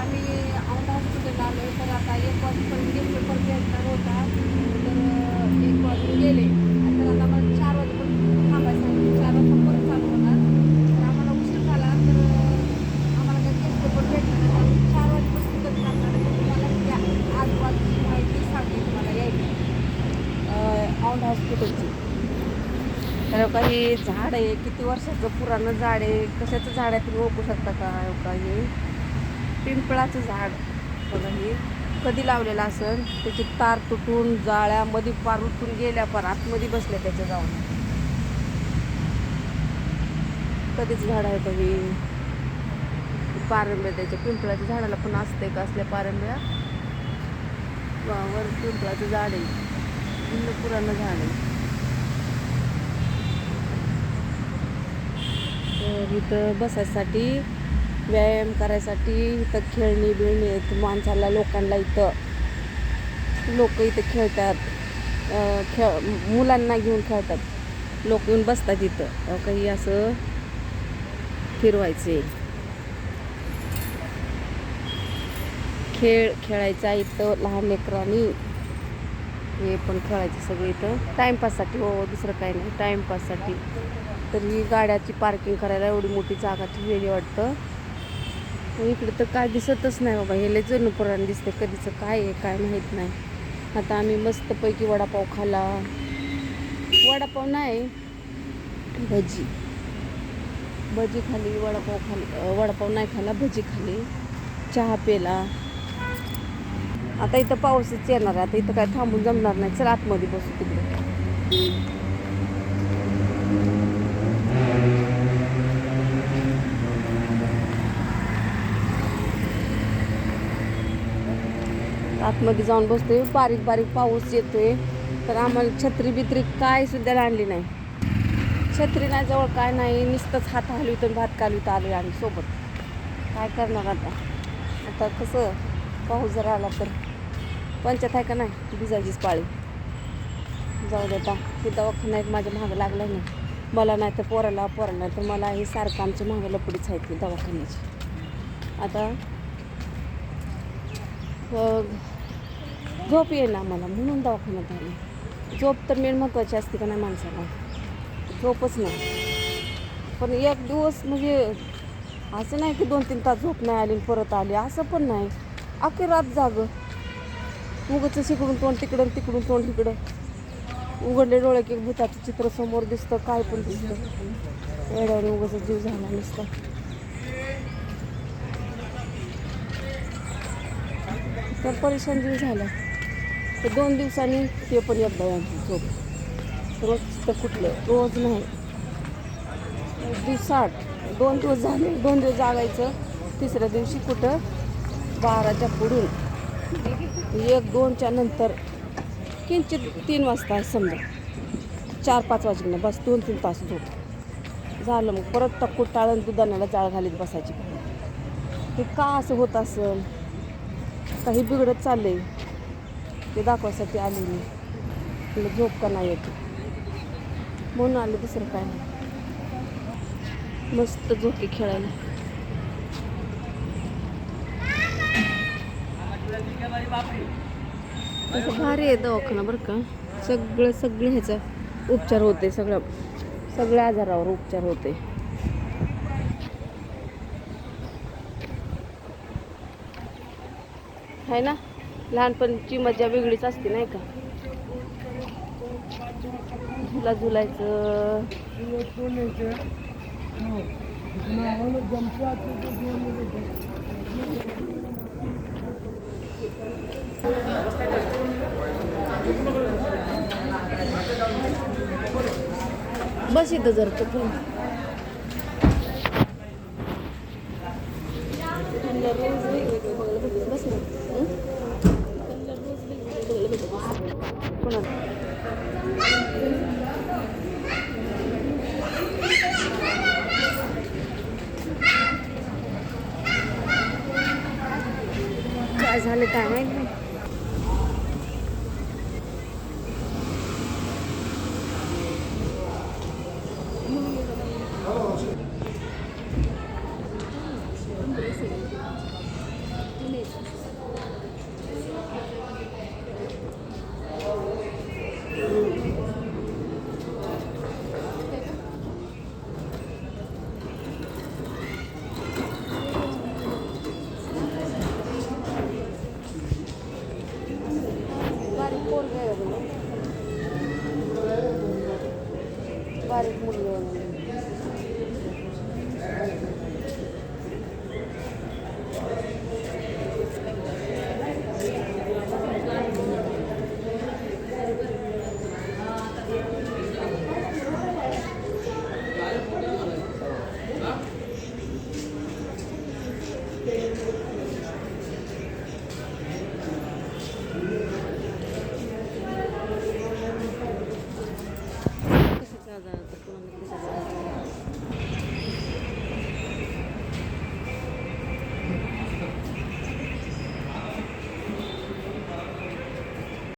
आम्ही औंढा हॉस्पिटलला आलो तर आता एक वाजेपर्यंत गेट पेपर भेटणार होता. तर एक वाजून गेले. तर आता मला चार वाजेपर्यंत थांबायचं सांगितलं चार वाजता परत चालू होणार. तर आम्हाला उशीर झाला. तर आम्हाला काही केस पेपर भेटणार नाही. आम्ही चार वाजेपासून कधी लागणार आहे. तुम्हाला त्या आजूबाजूची माहिती सांगते तुम्हाला यायची औंढा हॉस्पिटलची तर काही झाड आहे. किती वर्षाचं पुराणं झाड आहे? कशाचं झाड आहे? तुम्ही ओळखू शकता का? हो का हे? पिंपळाचं झाड. बघा हे कधी लावलेलं असेल? त्याची तार तुटून जाळ्यामध्ये पार उठून गेल्या पार आतमध्ये बसल्या त्याच्या जाऊन. कधीच झाड आहे का हे. पारंब्या त्याच्या पिंपळाच्या झाडाला पण असते का? असल्या पारंब्या? वावर पिंपळाचं झाड आहे. जुनं पुराणं झाड आहे. तर इथं बसायसाठी व्यायाम करायसाठी इथं खेळणी बिळणी आहेत माणसाला लोकांना इथं लोक इथं खेळतात. खेळ मुलांना घेऊन खेळतात. लोक येऊन बसतात इथं. काही असं फिरवायचे. खेळ खेळायचा इथं लहान लेकरांनी. हे पण खेळायचं सगळं इथं. टाईमपाससाठी हो दुसरं काही नाही. टाईमपाससाठी तर ही गाड्याची पार्किंग करायला एवढी मोठी जागा ठेवलेली वाटतं. इकडे तर काय दिसतच नाही बाबा. हे लय जुनं पुराण दिसते कधीचं काय आहे काय माहीत नाही. आता आम्ही मस्तपैकी वडापाव खाला. वडापाव नाही भजी. भजी खाली वडापाव खाली वडापाव नाही खाला भजी खाली. चहा पेला आता इथं पाऊसच येणार आहे. आता इथं काय थांबून जमणार नाही. चल आतमध्ये बसू तिकडे. आतमध्ये जाऊन बसतोय. बारीक बारीक पाऊस येतोय. तर आम्हाला छत्री बित्री काय सुद्धा आणली नाही. छत्री नाही जवळ काय नाही. नुसतंच हात हलवितो भात कालवितो आलो आम्ही सोबत. काय करणार आता? आता कसं? पाऊस जर आला तर. पंचायत आहे का नाही? भिजायचीच पाळी. जाऊ देता हे दवाखाना एक माझ्या महाग लागला नाही मला नाही तर पोराला पोराला नाही तर मला हे सारखं आमच्या मागं लपडीच आहेत ती दवाखान्याची. आता झोप येईना मला म्हणून दवाखान्यात आले. झोप तर मेन महत्त्वाची असते का नाही माणसाला? झोपच नाही. पण एक दिवस म्हणजे असं नाही की दोन तीन तास झोप नाही आली आणि परत आली असं पण नाही. अख्खी रात जाग. उगच शिकडून तोंड तिकडं तिकडून तोंड तिकडं उघडले डोळे की भूताचं चित्र समोर दिसतं काय पण दिसतं. एवढ्यावर उगाच जीव झाला नुसता. तर परेशान जीव झाला. तर दोन दिवसांनी ते पण एकदा बायांची झोप. रोज तर कुठलं रोज नाही. दिवसाट दोन दिवस झाले दोन दिवस जागायचं. तिसऱ्या दिवशी कुठं? बाराच्या पुढून. एक दोनच्या नंतर. किंचित तीन वाजता आहे समजा. चार पाच वाजले बस दोन तीन तास झोप. झालं मग परत टक्कू टाळून दुधाण्याला जाळ घालीत बसायची. हे का असं होत असेल? काही बिघडत चाललं आहे ते दाखवायसाठी आले मी तुला झोप का नाही येते. म्हणून आले दुसरं काय नाही. मस्त झोके खेळायला. तसं भारी आहे दवाखाना बरं का. सगळं सगळे ह्याचा उपचार होते सगळं सगळ्या आजारावर उपचार होते. है ना? लहानपणची मजा वेगळीच असते नाही का? झुला झुलायचं. बस इथं जर तो पण रोज वेगवेगळं बघायला भेटेल बस ना हं? तुला रोज वेगवेगळं बघायला भेटेल बस. कोणाला काय झालं काय माहीत नाही बारीक هذا تكون مثل